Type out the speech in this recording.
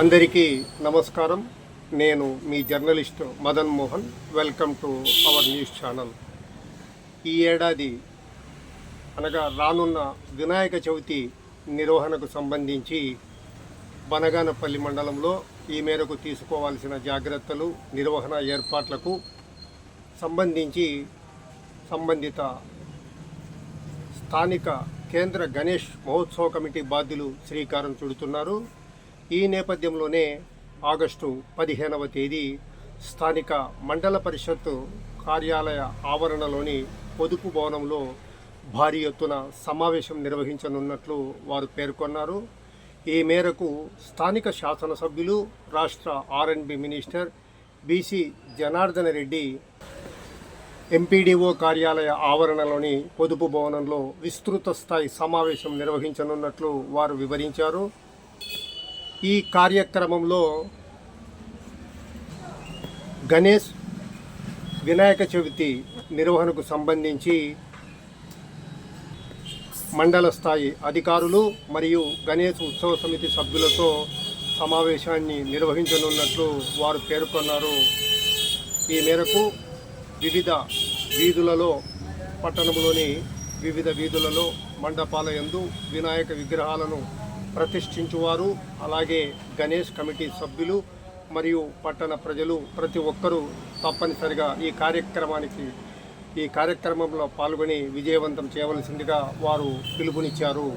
అందరికీ నమస్కారం. నేను మీ journalist Madan Mohan. Welcome to our news channel. ఈ ఏడాది అనగా రానున్న వినాయక చవితి నిర్వహణకు సంబంధించి బనగానపల్లి మండలంలో ఈ మేరకు తీసుకోవాల్సిన జాగ్రత్తలు నిర్వహణ ఏర్పాట్లకు సంబంధించి సంబంధిత స్థానిక కేంద్ర గణేష్ మహోత్సవ కమిటీ బాధ్యులు శ్రీకారం చుడుతున్నారు. ఈ నేపథ్యంలోనే ఆగస్టు పదిహేనవ తేదీ స్థానిక మండల పరిషత్ కార్యాలయ ఆవరణలోని పొదుపు భవనంలో భారీ ఎత్తున సమావేశం నిర్వహించనున్నట్లు వారు పేర్కొన్నారు. ఈ మేరకు స్థానిక శాసనసభ్యులు రాష్ట్ర R and B minister BC Janardhana Reddy MPDO కార్యాలయ ఆవరణలోని పొదుపు భవనంలో విస్తృత స్థాయి సమావేశం నిర్వహించనున్నట్లు వారు వివరించారు. ఈ కార్యక్రమంలో గణేష్ వినాయక చవితి నిర్వహణకు సంబంధించి మండల స్థాయి అధికారులు మరియు గణేష్ ఉత్సవ సమితి సభ్యులతో సమావేశాన్ని నిర్వహించనున్నట్లు వారు పేర్కొన్నారు. ఈ మేరకు వివిధ వీధులలో పట్టణంలోని వివిధ వీధులలో మండపాల యందు వినాయక విగ్రహాలను ప్రతిష్ఠించువారు అలాగే గణేష్ కమిటీ సభ్యులు మరియు పట్టణ ప్రజలు ప్రతి ఒక్కరూ తప్పనిసరిగా ఈ కార్యక్రమానికి ఈ కార్యక్రమంలో పాల్గొని విజయవంతం చేయవలసిందిగా వారు పిలుపునిచ్చారు.